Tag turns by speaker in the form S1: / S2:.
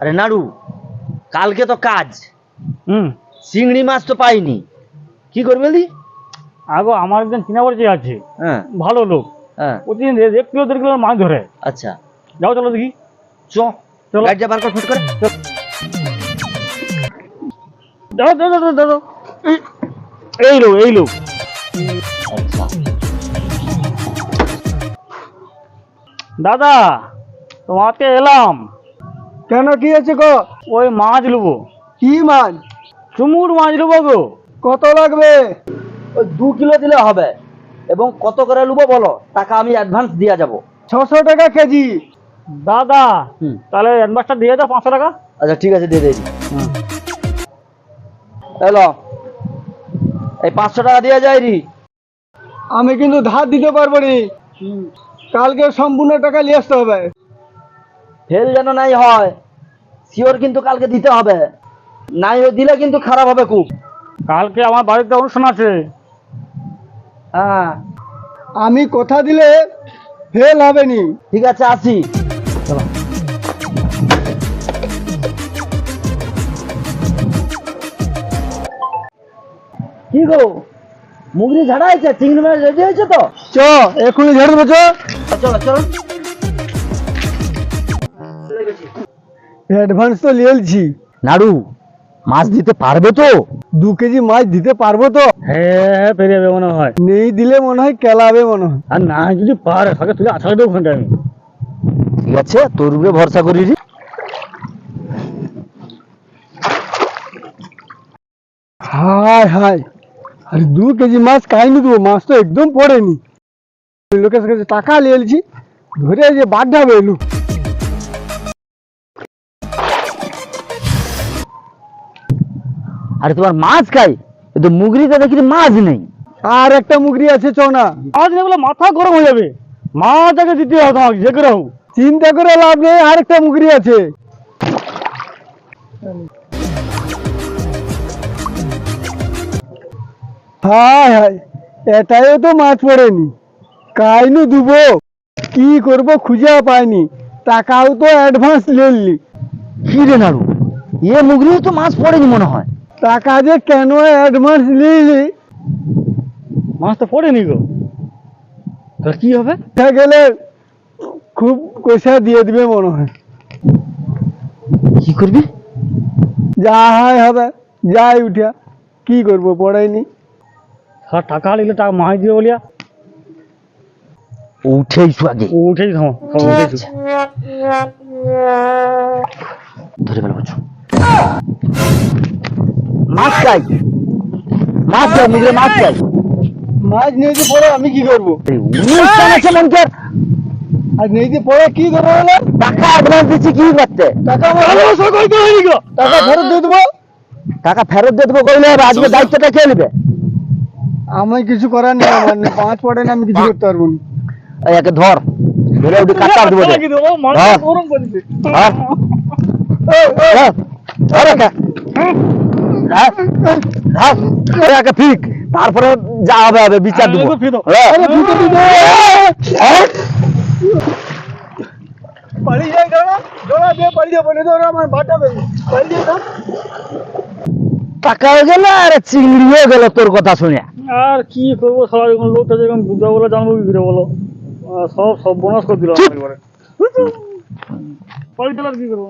S1: আরে নাড়ু কালকে তো কাজ।
S2: হুম।
S1: চিংড়ি মাছ তো পাইনি। কি করবে দি
S2: আগো আমার একজন চিনা পরিচয় আছে।
S1: হ্যাঁ।
S2: ভালো লোক।
S1: হ্যাঁ।
S2: প্রতিদিন এক কিলো দেড় কিলো মাছ ধরে।
S1: আচ্ছা।
S2: যাও চলো দেখি।
S1: চ।
S2: চলো।
S1: গাড়িটা বার কর ফুট করে।
S2: দাও দাও দাও দাও। এই- লোক এই লোক
S1: আচ্ছা।
S2: দাদা তোমাকে এলাম।
S3: কেন কি আছে গো?
S2: ওই মাছ নেব
S3: কি মাছ?
S2: চুমুর মাছ নেব গো।
S3: কত লাগবে?
S1: ওই দু কিলো দিলে হবে। এবং কত করে নেব বলো? টাকা আমি অ্যাডভান্স দিয়া যাব।
S3: ছশো টাকা কেজি।
S2: দাদা
S1: হুম।
S2: তাহলে অ্যাডভান্সটা দিয়ে দাও পাঁচশো টাকা।
S1: আচ্ছা ঠিক আছে দিয়ে দিই এলো এই পাঁচশো টাকা দেওয়া যায় রি।
S3: আমি কিন্তু ধার দিতে পারব নি। কালকে সম্পূর্ণ টাকা নিয়ে আসতে হবে।
S1: ফেল যেন নাই হয় শিওর কিন্তু কালকে দিতে হবে। নাই দিলে কিন্তু খারাপ হবে খুব।
S2: কালকে আমার বাড়িতে অনুষ্ঠান আছে।
S1: হ্যাঁ।
S3: আমি কথা দিলে ফেল হবে নি।
S1: ঠিক আছে আসি। কি গো? মুগরি ঝাড়া হয়েছে? চিংড়ি মাছ রেডি হয়েছে তো?
S3: চ এখনই ঝেড়ে দেবো চ
S1: চলো চলো।
S3: অ্যাডভান্স তো নিয়েছি
S1: নাড়ু মাছ দিতে পারবে তো?
S3: দু কেজি মাছ দিতে পারব তো?
S2: হ্যাঁ হ্যাঁ পেরে যাবে মনে হয়।
S3: নেই দিলে মনে হয় কেলাবে মনে হয়।
S2: আর না যদি পারে তাকে তুই আশা দেবো ওখানটা আমি।
S1: ঠিক আছে তোর উপরে ভরসা করি রে।
S3: হায় হায়। আরে দু কেজি মাছ খাইনি দেবো মাছ তো একদম পড়েনি। লোকের কাছে টাকা নিয়েছি ধরে যে বাড্ডাবে এলু।
S1: আরে তোমার মাছ খাই? কিন্তু মুগরিতে দেখি মাছ নেই।
S3: আর একটা মুগরি আছে চ না।
S2: মাছ নেই বলে মাথা গরম হয়ে যাবে। মাছ আগে দিতে হবে তোমাকে যে করে হোক।
S3: চিন্তা করে লাভ নেই আর একটা মুগরি আছে। হায় হায় এটাও তো মাছ পড়েনি। কাইনু দুবো কি করব খুঁজে পাইনি। টাকাও তো অ্যাডভান্স নিলি
S1: কি রে নাড়ু এ মুগরিও তো মাছ পড়েনি মনে হয়।
S3: টাকা যে কেন অ্যাডভান্স নিলি?
S2: মাছ তো পড়েনি গো। তাহলে কি হবে?
S3: তা গেলে খুব পয়সা দিয়ে দিবে মনে হয়।
S1: কি করবি?
S3: যা হয় হবে যাই উঠিয়া কি করব পড়াইনি।
S2: সার টাকা নিলে টাকা মাছ দিয়ে বলিয়া।
S1: উঠেইছু আগে।
S2: উঠেই থামো সব
S1: ধরে ফেলো মাছ চাই মাছ চাই মুগরে মাছ চাই
S3: মাছ নিয়ে যে পড়ে আমি কি করব?
S1: এই অনুষ্ঠান আছে মনকে?
S3: আর নিয়ে যে পড়ে কি করব বলে?
S1: টাকা অ্যাডভান্স দিচ্ছি কি করতে?
S3: টাকা ভালোবাসা কইতে হয়নি গো টাকা ফেরত দিয়ে দেবো?
S1: টাকা ফেরত দিয়ে দেবো কইলে আজকে দায়িত্বটা কে নেবে?
S3: আমি কিছু করার নেই আমার পাঁচ পড়ে না আমি কিছু করতে পারব না।
S1: একে ধর ধরে ওটি দেবো? ধর। ধর। ধর একে। ফিক তারপরে যা হবে হবে বিচার দেবো। হ্যাঁ। হ্যাঁ?
S3: পাড়ি পাড়ি পাড়ি।
S1: টাকাও গেল আর চিংড়িও গেল তোর কথা শুনে
S2: আর কি করব সবাই যখন লোকটা যখন বুঝা বলে জানব কি করে বলো সব সব বোনাস করে দিল। একবারে আর কি করব